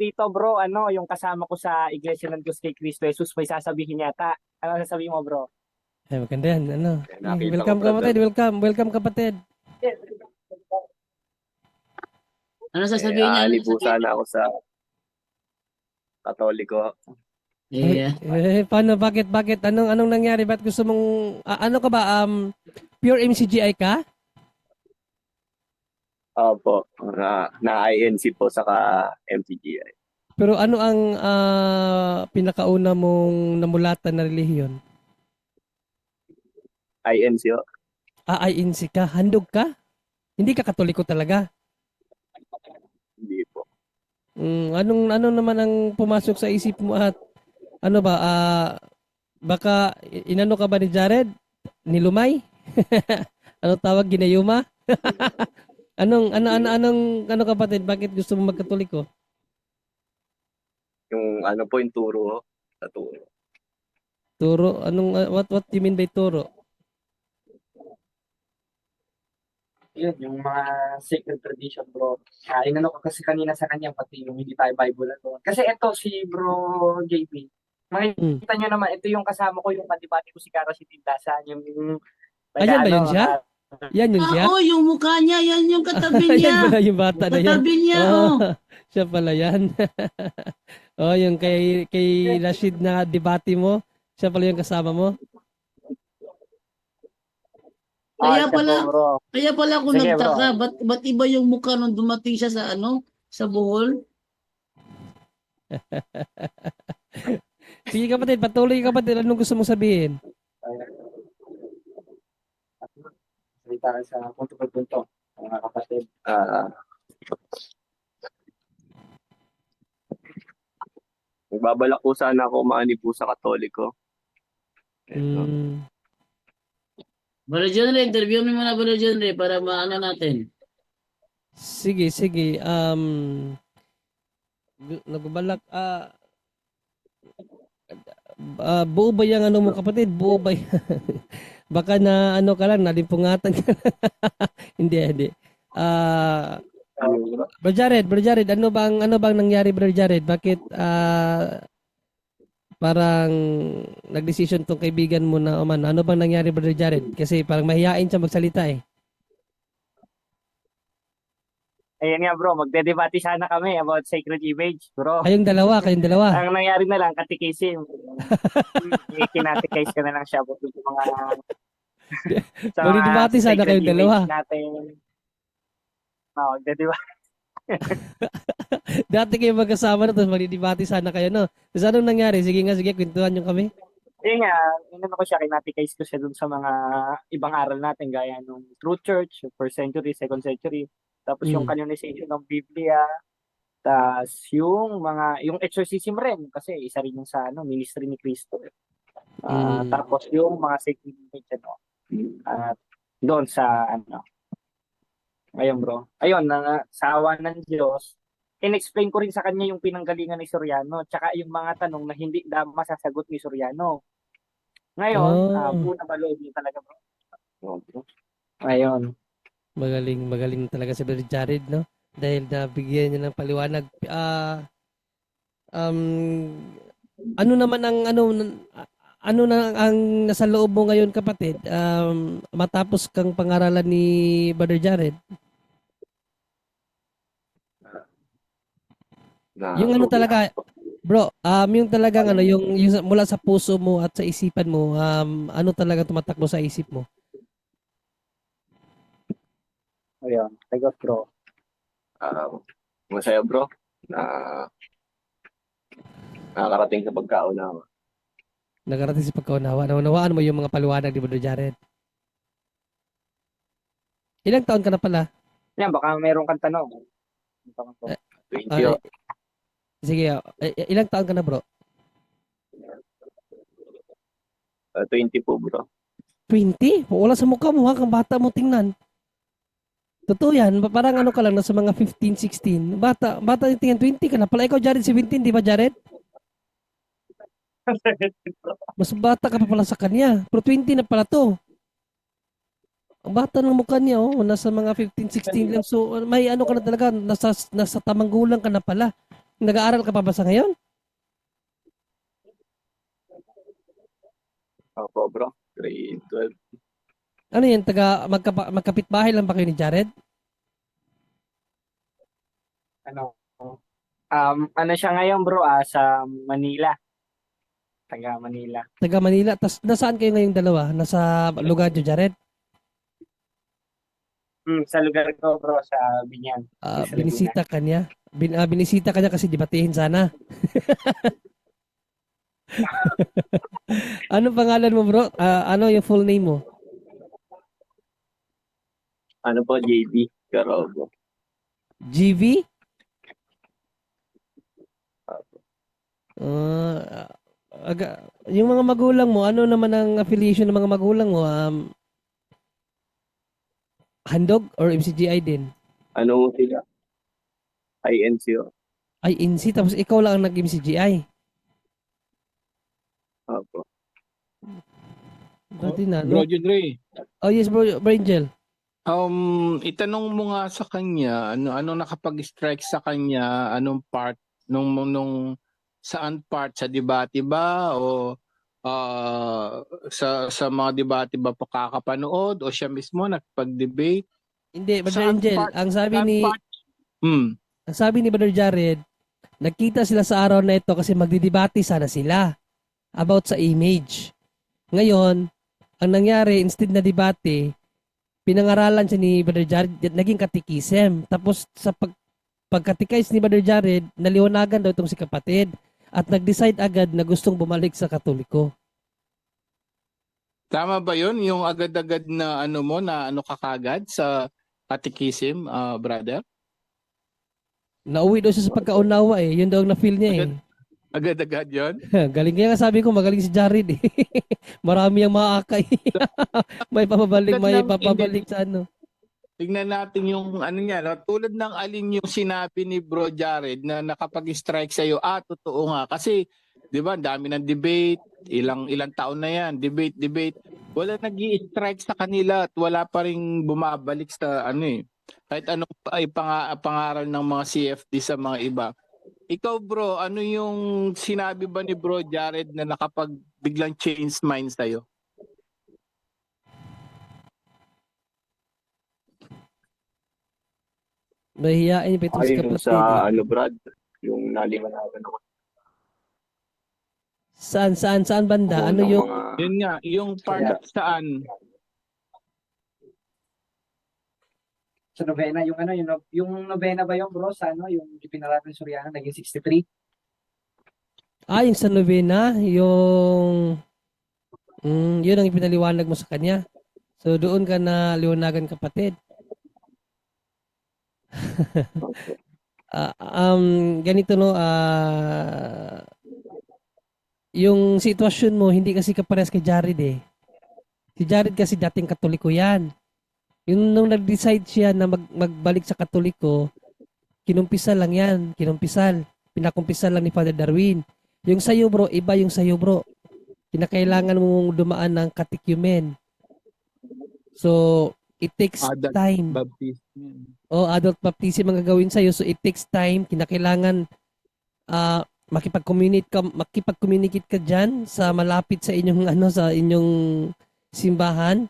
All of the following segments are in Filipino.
dito bro, ano, yung kasama ko sa Iglesia ng Diyos kay Cristo Jesus, may sasabihin yata. Ano sasabihin mo bro? Ay, maganda yan. Ano? Nakita welcome kapatid, welcome. Welcome kapatid. Ano Eh, sasabihin niya? aali po sana ako sa Katoliko. Yeah. Eh, paano, bakit, bakit? Anong, anong nangyari? Ba't gusto mong, ah, ano ka ba, um, pure MCGI ka? Opo, na, na INC po saka MTGI. Pero ano ang ah, pinakauna mong namulatan na relihiyon? INC o. Ah, INC ka? Handog ka? Hindi ka katoliko talaga? Hindi po. Mm, anong ano naman ang pumasok sa isip mo at ano ba ah baka i- inano ka ba ni Jared? Nilumay? ano tawag ginayuma? anong ano ano anong ano kapatid bakit gusto mo magkatoliko? Yung ano po yung turo ho. Sa turo. Turo anong ah, what what you mean by turo? Yun, yung mga sacred tradition bro. Ah, inano ko kasi kanina sa kanya, pati yung hindi tayo Bible ano. Kasi ito si bro JP, makikita nyo naman, ito yung kasama ko, yung kadibati ko si Kara si Tindasan, yung, yung Ayan ba yun siya? Ah, Yan yun siya? Ah, oh, yung mukha niya, yan yung katabi Yan niya. pala yung bata na yan. Katabi niya, Oh, oh. siya pala yan. oh, yung kay kay Rashid na debate mo, siya pala yung kasama mo. ah, Kaya siya pala, po, bro. kaya pala ako Sige, nagtaka, ba't, ba't iba yung mukha nung dumating siya sa ano, sa Bohol? Sige kapatid, patuloy kapatid. Anong gusto mong sabihin? Ka sa punto por punto, mga kapatid. Ah. Nagbabalak po sana ako maani po sa Katoliko. Ito. Mm, Brother John Ray, interview mo muna Brother John Ray para maano natin. sige, sige. Um, nagbalak, ah, ah, buo ba yung ano mo kapatid? Buo ba y- Baka na ano ka lang, nalimpungatan ka hindi, hindi. Ah, Bro Jared, Bro Jared, ano bang ano bang nangyari Bro Jared? Bakit ah parang nagdesisyon tong kaibigan mo na Oman? Ano bang nangyari Bro Jared? Kasi parang mahihain siya magsalita eh. Ayan nga bro, magdedebate sana kami about sacred image, bro. Kayong dalawa, kayong dalawa. Ang nangyari na lang, katikisim. Kinatikise ka na lang siya about sa mga sa Magdedebate sana sacred kayong image dalawa. Natin. Oo, magdedebate. Dati kayo magkasama na tapos magdidebate sana kayo no. Tapos anong nangyari? Sige nga, sige, kwentuhan niyo kami. Yun nga, inano ko siya, kinatikise ko siya dun sa mga ibang aral natin, gaya nung True Church, yung first century, second century, tapos yung Mm. canonization ng Biblia, tapos yung mga, yung exorcism rin, kasi isa rin yung sa ano, ministry ni Cristo. Ah, Mm. Tapos yung mga sacred image, ano, at doon sa, ano, ayun bro, ayun, na, sa awa ng Diyos, in-explain ko rin sa kanya yung pinanggalingan ni Soriano, tsaka yung mga tanong na hindi na masasagot ni Soriano. Ngayon, Oh. ah, puna niya talaga bro. Ayun. Magaling, magaling talaga si Brother Jared, no? Dahil nabigyan niya ng paliwanag. Ah, um, ano naman ang, ano, ano na ang nasa loob mo ngayon, kapatid? Um, matapos kang pangaralan ni Brother Jared. Na, Yung ano talaga, bro, um, yung talagang ano, yung, yung mula sa puso mo at sa isipan mo, um, ano talaga tumatakbo sa isip mo? Ayun. Tagot bro. Ah, masaya bro na nakakarating sa pagkaunawa. Nagarating sa pagkaunawa. Naunawaan mo yung mga paliwanag ni Brother Jared. Ilang taon ka na pala? Yan, baka meron kang tanong. Ang tanong ko. 20 Ah. Sige, ah, ilang taon ka na bro? Ah, 20 po bro. 20? Wala sa mukha mo ha, kang bata mo tingnan. Totoo yan, parang ano ka lang, nasa mga 15, 16. Bata, bata yung tingnan, 20 ka na pala. Ikaw, Jared, 17, di ba, Jared? Mas bata ka pa pala sa kanya. Pero 20 na pala to. Ang bata ng mukha niya, oh, nasa mga 15, 16 lang. So, may ano ka na talaga, nasa, nasa tamang gulang ka na pala. Nag-aaral ka pa ba sa ngayon? Opo, bro. Grade 12. Ano yan, taga magkapa, magkapit-bahay lang ba kayo ni Jared? Ano? Um, ano siya ngayon bro? Ah, sa Manila. Taga Manila. Taga Manila. Tas nasaan kayo ngayong dalawa? Nasa lugar niyo, Jared? Hmm, sa lugar ko bro, sa Binyan. Ah, Sa Laguna. binisita ka niya. Bin, ah, binisita ka niya kasi dibatihin sana. ano pangalan mo, bro? Ah, ano yung full name mo? Ano po, JD? Garobo. GV? Ah, aga, yung mga magulang mo, ano naman ang affiliation ng mga magulang mo? Um, handog or MCGI din? Ano mo sila? INCO. Ay, INSI. Tapos ikaw lang ang nag-MCGI. Opo. Dati na, Bro no? Judre, Oh, yes, bro, bro Angel. Um, itanong mo nga sa kanya, ano, ano nakapag-strike sa kanya, anong part, nung, nung, saan part, sa debate ba, o ah, sa, sa mga debate ba pakakapanood, o siya mismo nagpag-debate? Hindi, Brother Angel, part- ang sabi ni part? Hmm. ang sabi ni Brother Jared, nagkita sila sa araw na ito kasi magdidebate sana sila about sa image. Ngayon, ang nangyari, instead na debate, pinangaralan siya ni Brother Jared, naging katikisem. Tapos sa pag, pagkatikais ni Brother Jared, naliwanagan daw itong si kapatid at nag-decide agad na gustong bumalik sa katoliko. Tama ba yun? Yung agad-agad na ano mo, na ano kakagad sa katikisim, ah, brother? Nauwi daw siya sa pagkaunawa eh. Yun daw ang na-feel niya eh. Agad-agad yun? galing kaya nga sabi ko, magaling si Jared eh. Marami ang maakay. may papabalik, may papabalik sa ano. Tingnan natin yung ano niya, no? tulad ng alin yung sinabi ni Bro Jared na nakapag-strike sa iyo. Ah, totoo nga kasi 'di ba, dami ng debate, ilang ilang taon na 'yan, debate, debate. Wala nag-i-strike sa kanila at wala pa ring bumabalik sa ano eh. Kahit anong ay panga, pangaral ng mga CFD sa mga iba. Ikaw bro, ano yung sinabi ba ni Bro Jared na nakapag biglang change mind sa'yo? Mahihiyain pa itong Ayun kapatid. sa, ano, Brad, yung naliwanagan ako. Saan, saan, saan banda? Ano ng yung, mga- Yun nga, yung part saan Sa novena, yung ano, yung, yung novena ba yun bro? Sa ano, yung ipinaratan Soriano, naging 63. ah, yung sa novena, yung, mm, yun ang ipinaliwanag mo sa kanya. So, doon ka na liwanagan kapatid. Ah, um, ganito no, ah, yung sitwasyon mo, hindi kasi kapares kay Jared eh. Si Jared kasi dating katoliko yan. Yung nung nag-decide siya na mag, magbalik sa katoliko, kinumpisal lang yan, kinumpisal. Pinakumpisal lang ni Father Darwin. Yung sayo bro, iba yung sayo bro. Kinakailangan mong dumaan ng catechumene. So, it takes Adult time. baptism? O adult baptism ang gagawin sa'yo. So it takes time. Kinakailangan ah makipag-communicate ka, makipag-communicate ka dyan sa malapit sa inyong ano sa inyong simbahan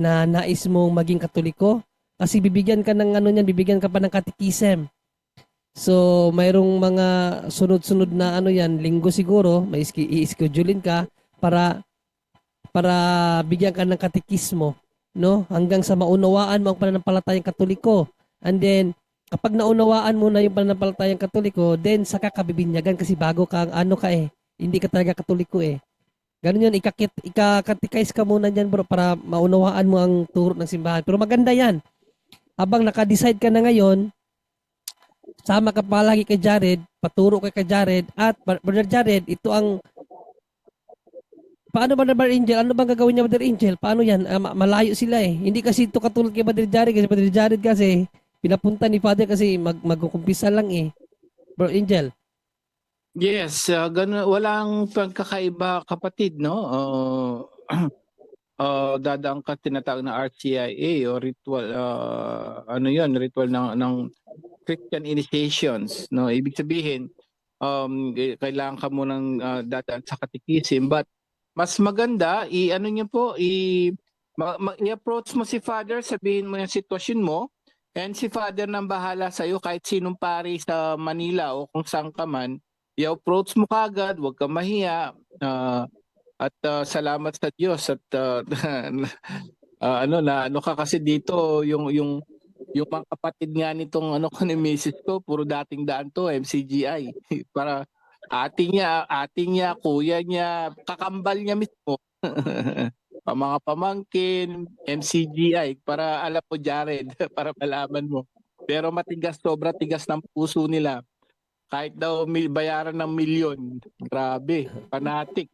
na nais mong maging katoliko. Kasi bibigyan ka ng ano niyan, bibigyan ka pa ng katikisem. So, mayroong mga sunod-sunod na ano yan, linggo siguro, may i-schedulein ka para para bigyan ka ng katikismo no? Hanggang sa maunawaan mo ang pananampalatayang katoliko. And then, kapag naunawaan mo na yung pananampalatayang katoliko, then saka ka bibinyagan kasi bago ka, ano ka eh, hindi ka talaga katoliko eh. Ganun yun, ikakit, ikakatikais ka muna dyan bro para maunawaan mo ang turo ng simbahan. Pero maganda yan. Habang naka-decide ka na ngayon, sama ka palagi kay Jared, paturo ka kay Jared, at Brother Jared, ito ang Paano ba Brother Angel? Ano bang gagawin niya Brother Angel? Paano yan? Ma- malayo sila eh. Hindi kasi ito katulad kay Brother Jared kasi Brother Jared kasi pinapunta ni Father kasi mag magkukumpisa lang eh. Bro Angel. Yes, uh, ganun, walang pagkakaiba kapatid, no? Uh, uh, dadaan ka tinatawag na RCIA o ritual, uh, ano yon ritual ng, ng Christian initiations. No, ibig sabihin, um, eh, kailangan ka munang uh, dadaan sa katikisim. But mas maganda, i ano niyo po, i, i-approach mo si Father, sabihin mo yung sitwasyon mo, and si Father nang bahala sa iyo kahit sinong pari sa Manila o kung saan ka man, i-approach mo kagad, huwag ka mahiya. ah, at ah, salamat sa Diyos at ah, ah, ano na ano ka kasi dito yung yung yung mga kapatid nga nitong ano ko ni Mrs. ko, puro dating daan to, MCGI. Para ating niya, ating niya, kuya niya, kakambal niya mismo. Mga pamangkin, MCGI, para alam mo Jared, para malaman mo. Pero matigas, sobra tigas ng puso nila. Kahit daw mil, bayaran ng milyon. Grabe, fanatic.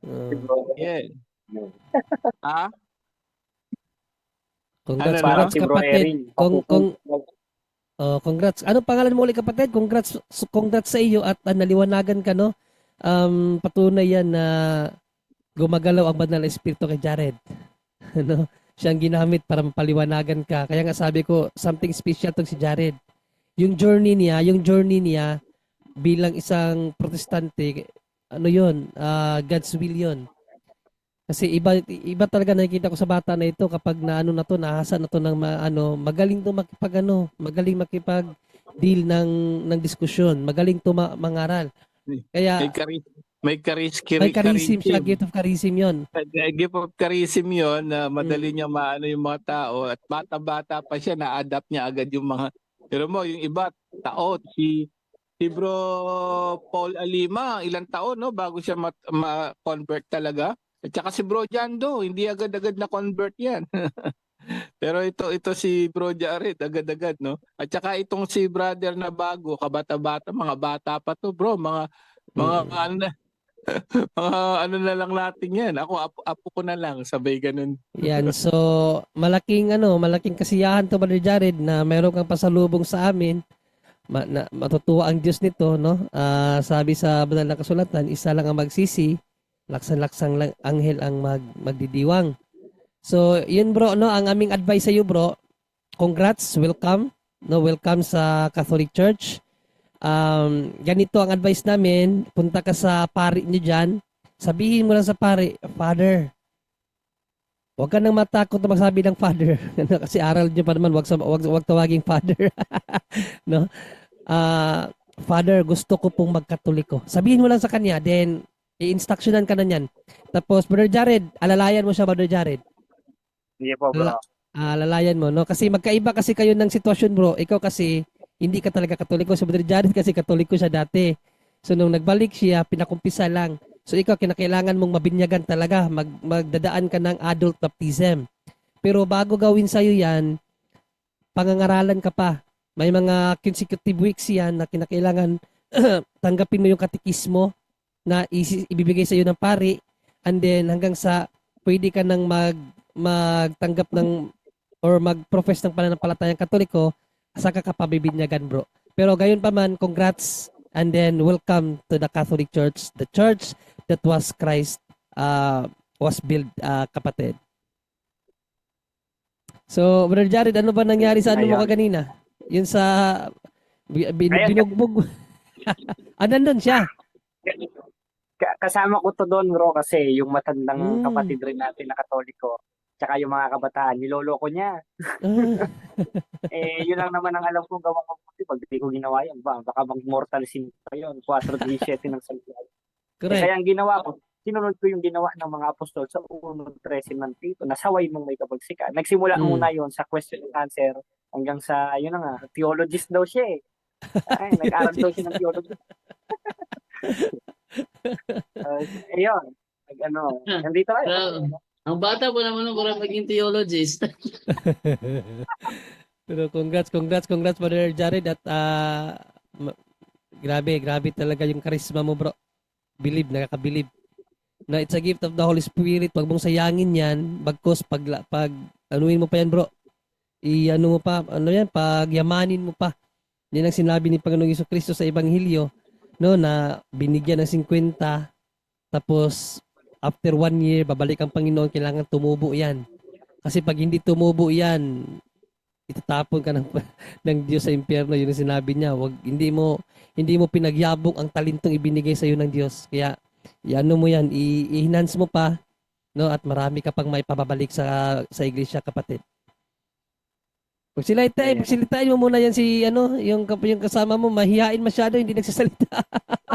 Uh, Yeah. ha? congrats, Ano congrats kapatid. Erin. Kung, kung, oh, congrats. Ano pangalan mo ulit kapatid? Congrats, congrats sa iyo at ah, naliwanagan ka, no? Um, patunay yan na gumagalaw ang banal na espiritu kay Jared. Ano? Siya ang ginamit para mapaliwanagan ka. Kaya nga sabi ko, something special tong si Jared. Yung journey niya, yung journey niya bilang isang protestante, ano yun, ah, God's will yun. Kasi iba iba talaga nakikita ko sa bata na ito kapag naano na to, nahasa na to ng ma, ano, magaling to makipag ano, magaling makipag deal ng ng diskusyon, magaling to ma- mangaral. Kaya May karis, may karis, may charism siya, charism. gift of charism 'yon. Uh, gift of charism yun na madali Mm. niya maano yung mga tao at bata-bata pa siya na-adapt niya agad yung mga pero mo yung iba taot. Si si bro Paul Alima ilang taon no bago siya ma-convert talaga. At saka si bro Jando hindi agad-agad na convert yan. Pero ito ito si bro Jared agad-agad no? At saka itong si brother na bago kabata-bata mga bata pa to bro. Mga mga Mm. ano mga ano na lang natin yan. Ako, apo, apo ko na lang. Sabay ganun. Yan. So, malaking ano, malaking kasiyahan to Brother Jared na meron kang pasalubong sa amin. Ma, na, matutuwa ang Diyos nito, no? Ah, sabi sa banal na kasulatan, isa lang ang magsisi, laksan-laksang lang anghel ang mag, magdidiwang. So, yun bro, no, ang aming advice sa iyo, bro. Congrats, welcome. No, welcome sa Catholic Church. Um, ganito ang advice namin, punta ka sa pari niyo diyan. Sabihin mo lang sa pari, Father, Huwag ka nang matakot na magsabi ng father. Ano, Kasi aral niyo pa naman, wag, sa, wag, wag tawaging father. no? Ah, father, gusto ko pong magkatoliko. Sabihin mo lang sa kanya, then i-instructionan ka na niyan. Tapos, Brother Jared, alalayan mo siya, Brother Jared. Hindi po bro. Ah, alalayan mo, no? Kasi magkaiba kasi kayo ng sitwasyon, bro. Ikaw kasi, hindi ka talaga katoliko. Si Brother Jared kasi katoliko siya dati. So, nung nagbalik siya, pinakumpisa lang. So, ikaw, kinakailangan mong mabinyagan talaga. Mag, magdadaan ka ng adult baptism. Pero bago gawin sa'yo yan, pangangaralan ka pa. May mga consecutive weeks yan na kinakailangan tanggapin mo yung katikismo na isi- ibibigay sa'yo ng pari and then hanggang sa pwede ka nang mag magtanggap ng or mag-profess ng pananampalatayang katoliko, saka ka pabibinyagan bro. Pero gayon pa man, congrats and then welcome to the Catholic Church, the church that was Christ uh, was built uh, kapatid. So, Brother Jared, ano ba nangyari sa ano mo Ayun. kaganina? Yun sa bi- bin- binugbog. ah, nandun siya. Ka- kasama ko to doon bro kasi yung matandang Mm. kapatid rin natin na katoliko tsaka yung mga kabataan, niloloko niya. Eh, yun lang naman ang alam kong gawang mabuti pag di ko ginawa yan. Ba, baka mag-mortal sin pa yun. 4.17 ng Santiago. Eh, correct. kaya ang ginawa ko, sinunod ko yung ginawa ng mga apostol sa 1.13 ng Tito, nasaway mong may kapagsikan. Nagsimula Mm. muna yon sa question and answer hanggang sa, yun na nga, theologist daw siya eh. Ay, nag-aral daw siya ng theology. uh, ayun. Nag, ano, nandito tayo. Grabe. Ang bata pa naman nung para maging theologist. Pero congrats, congrats, congrats Brother Jared at ma- grabe, grabe talaga yung charisma mo bro. Believe, nakakabilib. Na it's a gift of the Holy Spirit. Pag mong sayangin yan, bagkos pag, pag anuin mo pa yan bro. I ano mo pa, ano yan, pagyamanin mo pa. Yan ang sinabi ni Panginoong Yesu Kristo sa Ebanghelyo, no, na binigyan ng 50, tapos after one year, babalik ang Panginoon, kailangan tumubo yan. Kasi pag hindi tumubo yan, itatapon ka ng ng Diyos sa impyerno. Yun ang sinabi niya. Wag hindi mo hindi mo pinagyabong ang talentong ibinigay sa iyo ng Diyos. Kaya iano mo yan i-enhance mo pa no? At marami ka pang may pababalik sa sa iglesia kapatid. Pagsilita, Ayan. pagsilitain mo muna yan si ano, yung yung kasama mo. Mahihain masyado, hindi nagsasalita.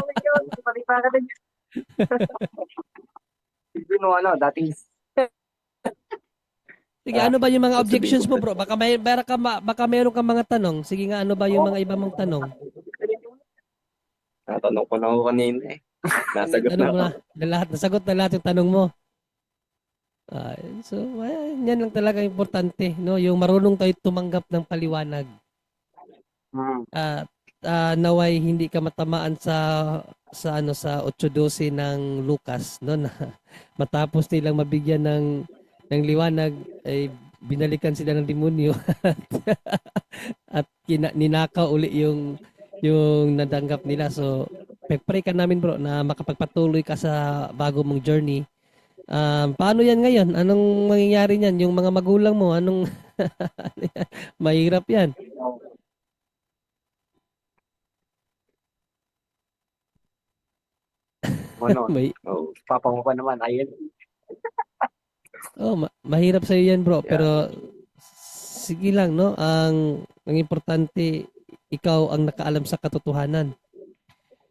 Oh my God, palipa ka din. Yun o, ano, dating Sige, ano ba yung mga objections mo, bro? Baka may baka, ka, ma- baka mayroon kang mga tanong. Sige nga, ano ba yung mga iba mong tanong? Natanong ko na ako kanina eh. Nasagot na na, na lahat, nasagot na lahat yung tanong mo. Ah, so, ayan, yan lang talaga importante, no? Yung marunong tayo tumanggap ng paliwanag. Hmm. At ah, naway hindi ka matamaan sa sa ano sa 8:12 ng Lucas, no? Na matapos nilang mabigyan ng ng liwanag ay binalikan sila ng demonyo at kina, ninakaw uli yung yung nadanggap nila. So, pray ka namin bro na makapagpatuloy ka sa bago mong journey. Um, paano yan ngayon? Anong mangyayari niyan? Yung mga magulang mo, anong ano mahirap yan. Ano, May, Oh, papa mo pa naman, ayun. Oh, ma- mahirap sa yan, bro. Yeah. Pero sige lang, no? Ang ang importante ikaw ang nakaalam sa katotohanan.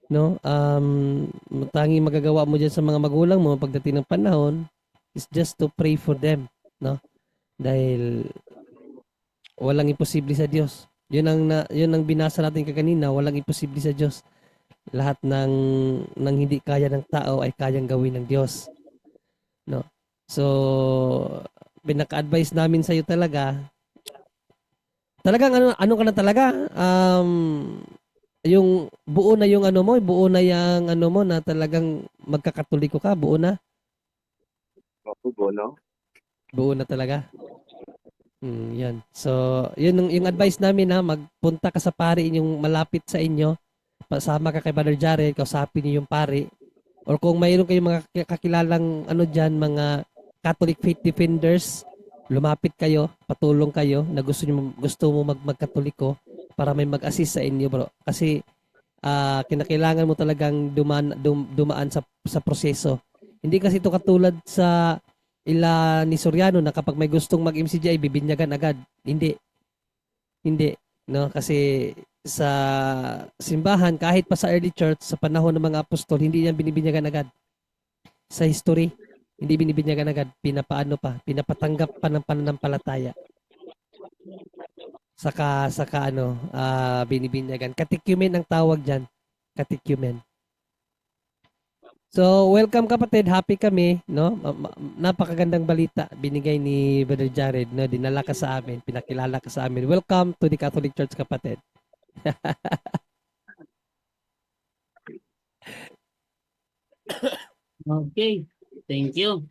No? Um tanging magagawa mo diyan sa mga magulang mo pagdating ng panahon is just to pray for them, no? Dahil walang imposible sa Diyos. 'Yun ang na, 'yun ang binasa natin kaganina, walang imposible sa Diyos. Lahat ng ng hindi kaya ng tao ay kayang gawin ng Diyos. No? So, pinaka-advise namin sa iyo talaga, talagang ano, ano ka na talaga, um, yung buo na yung ano mo, buo na yung ano mo na talagang magkakatoliko ka, buo na, mapugo, no? buo na talaga. Mm, yan. So, yun yung, yung advice namin ha, magpunta ka sa pari yung malapit sa inyo, pasama ka kay Brother Jared, kausapin niyo yung pari, or kung mayroon kayong mga kakilalang ano diyan mga Catholic faith defenders, lumapit kayo, patulong kayo na gusto niyo gusto mo mag magkatoliko para may mag-assist sa inyo, bro. Kasi ah kinakailangan mo talagang dumaan dum, dumaan sa sa proseso. Hindi kasi ito katulad sa ila ni Soriano na kapag may gustong mag-MCGI bibinyagan agad. Hindi. Hindi, no? Kasi sa simbahan kahit pa sa early church sa panahon ng mga apostol hindi yan binibinyagan agad. Sa history hindi binibinyagan agad, pinapaano pa, pinapatanggap pa ng pananampalataya. Saka saka ano, ah binibinyagan. Katikumen ang tawag diyan. Katikumen. So, welcome kapatid. Happy kami, no? Napakagandang balita binigay ni Brother Jared, no? Dinala ka sa amin, pinakilala ka sa amin. Welcome to the Catholic Church, kapatid. Okay. Thank you.